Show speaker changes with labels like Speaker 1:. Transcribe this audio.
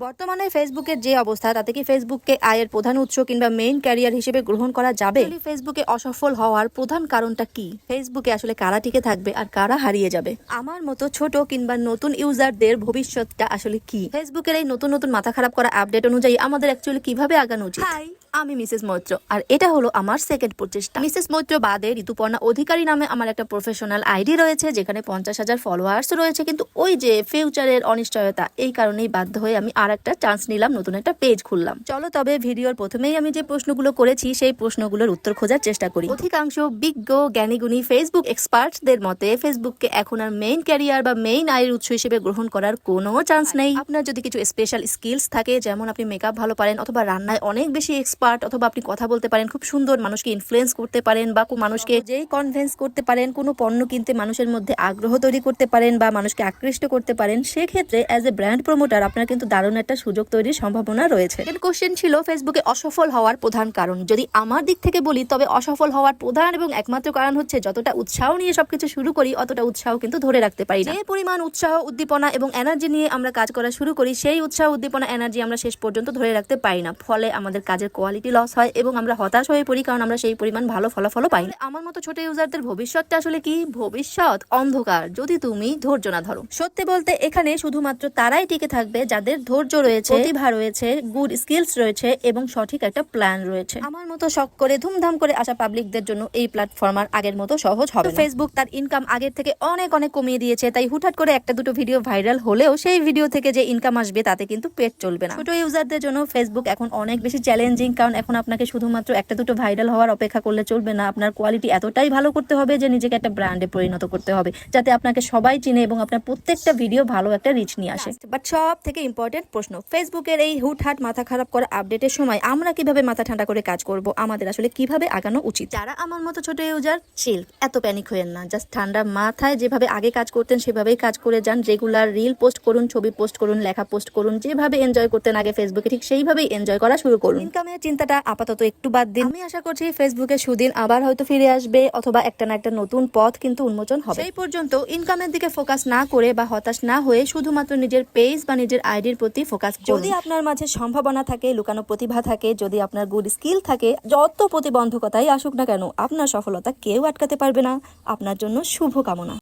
Speaker 1: বর্তমানে ফেসবুকের যে অবস্থা তাতে কি ফেসবুককে আয়ের প্রধান উৎস কিংবা মেইন ক্যারিয়ার হিসেবে গ্রহণ করা যাবে? ফেসবুকে অসফল হওয়ার প্রধান কারণটা কি? ফেসবুকে আসলে কারা টিকে থাকবে আর কারা হারিয়ে যাবে? আমার মতো ছোট কিংবা নতুন ইউজারদের ভবিষ্যৎটা আসলে কি? ফেসবুকের এই নতুন নতুন মাথা খারাপ করা আপডেট অনুযায়ী আমাদের অ্যাকচুয়ালি কীভাবে আগানো উচিত? আমি মিসেস মৈত্র। আর এটা হলো আমার সেকেন্ড প্রচেষ্টা। মিসেস মৈত্র বাদে ঋতুপর্ণা অধিকারী নামে আমার একটা প্রফেশনাল আইডি রয়েছে, যেখানে পঞ্চাশ হাজার ফলোয়ার্স রয়েছে। কিন্তু ওই যে ফিউচারের অনিশ্চয়তা, এই কারণেই বাধ্য হয়ে আমি আর একটা চান্স নিলাম, নতুন একটা পেজ খুললাম। চলো তবে ভিডিওর প্রথমেই আমি যে প্রশ্নগুলো করেছি, সেই প্রশ্নগুলোর উত্তর খোঁজার চেষ্টা করি। অধিকাংশ বিজ্ঞ, জ্ঞানীগুণী ফেসবুক এক্সপার্টদের মতে ফেসবুককে এখন আর মেইন ক্যারিয়ার বা মেইন আয়ের উৎস হিসেবে গ্রহণ করার কোনো চান্স নেই। আপনার যদি কিছু স্পেশাল স্কিলস থাকে, যেমন আপনি মেকআপ ভালো পারেন, অথবা রান্নায় অনেক বেশি এক্সপার্ট অথবা আপনি কথা বলতে পারেন খুব সুন্দর মানুষকে ইনফ্লুয়েন্স করতে পারেন বা মানুষকে যেই কনভিন্স করতে পারেন কোনো পণ্য কিনতে মানুষের মধ্যে আগ্রহ তৈরি করতে পারেন বা মানুষকে আকৃষ্ট করতে পারেন সেক্ষেত্রে অ্যাজ এ ব্র্যান্ড প্রমোটার আপনার কিন্তু দারুণ একটা সুযোগ তৈরির সম্ভাবনা রয়েছে। কোশ্চেন ছিল ফেসবুকে অসফল হওয়ার প্রধান কারণ। যদি আমার দিক থেকে বলি তবে অসফল হওয়ার প্রধান এবং একমাত্র কারণ হচ্ছে যতটা উৎসাহ নিয়ে সবকিছু শুরু করি অতটা উৎসাহ কিন্তু ধরে রাখতে পারি যে পরিমাণ উৎসাহ উদ্দীপনা এবং এনার্জি নিয়ে আমরা কাজ করা শুরু করি সেই উৎসাহ উদ্দীপনা এনার্জি আমরা শেষ পর্যন্ত ধরে রাখতে পারি না। ফলে আমাদের কাজের কোয়ালিটি লস হয় এবং আমরা হতাশ হয়ে পড়ি কারণ আমরা সেই পরিমাণ ভালো ফলাফলও পাই আমার মতো ছোট ইউজারদের ভবিষ্যৎটা আসলে কি? ভবিষ্যৎ অন্ধকার। যদি তুমি ধৈর্য না ধরো। সত্যি বলতে এখানে শুধুমাত্র তারাই টিকে থাকবে যাদের ধৈর্য রয়েছে, প্রতিভা রয়েছে গুড স্কিলস রয়েছে এবং সঠিক একটা প্ল্যান রয়েছে। আমার মতো শখ করে, ধুমধাম করে আসা পাবলিকদের জন্য এই প্ল্যাটফর্ম আর আগের মতো সহজ হবে ফেসবুক তার ইনকাম আগের থেকে অনেক অনেক কমিয়ে দিয়েছে, তাই হুটহাট করে একটা দুটো ভিডিও ভাইরাল হলেও সেই ভিডিও থেকে যে ইনকাম আসবে তাতে কিন্তু পেট চলবে না। ছোট ইউজারদের জন্য ফেসবুক এখন অনেক বেশি চ্যালেঞ্জিং কারণ এখন আপনাকে শুধুমাত্র একটা দুটো ভাইরাল হওয়ার অপেক্ষা করলে চলবে না। আপনার কোয়ালিটি এতটাই ভালো করতে হবে যে নিজেকে একটা ব্র্যান্ডে পরিণত করতে হবে যাতে আপনাকে সবাই চিনে এবং আপনার প্রত্যেকটা ভিডিও ভালো একটা রিচ নিয়ে আসে। বাট সব থেকে ইম্পর্টেন্ট প্রশ্ন ফেসবুকের এই হুটহাট মাথা খারাপ করা আপডেটের সময় আমরা কীভাবে মাথা ঠান্ডা করে কাজ করব আমাদের আসলে কীভাবে আগানো উচিত? যারা আমার মতো ছোট ইউজার চিল এত প্যানিক হয়েন না। জাস্ট ঠান্ডা মাথায় যেভাবে আগে কাজ করতেন সেভাবেই কাজ করে যান। রেগুলার রিল পোস্ট করুন ছবি পোস্ট করুন লেখা পোস্ট করুন যেভাবে এনজয় করতেন আগে ফেসবুকে ঠিক সেইভাবেই এনজয় করা শুরু করুন। ইনকামের চিন্তাটা আপাতত একটু বাদ দিন। আমি আশা করছি ফেসবুকে সুদিন আবার হয়তো ফিরে আসবে অথবা একটা না একটা নতুন পথ কিন্তু উন্মোচন হবে। সেই পর্যন্ত ইনকামের দিকে ফোকাস না করে বা হতাশ না হয়ে শুধুমাত্র নিজের পেজ বা নিজের আইডির প্রতি ফোকাস যদি আপনার মাঝে সম্ভাবনা থাকে লুকানো প্রতিভা থাকে যদি আপনার গুড স্কিল থাকে যত প্রতিবন্ধকতাই আসুক না কেন আপনার সফলতা কেউ আটকাতে পারবে না। আপনার জন্য শুভ কামনা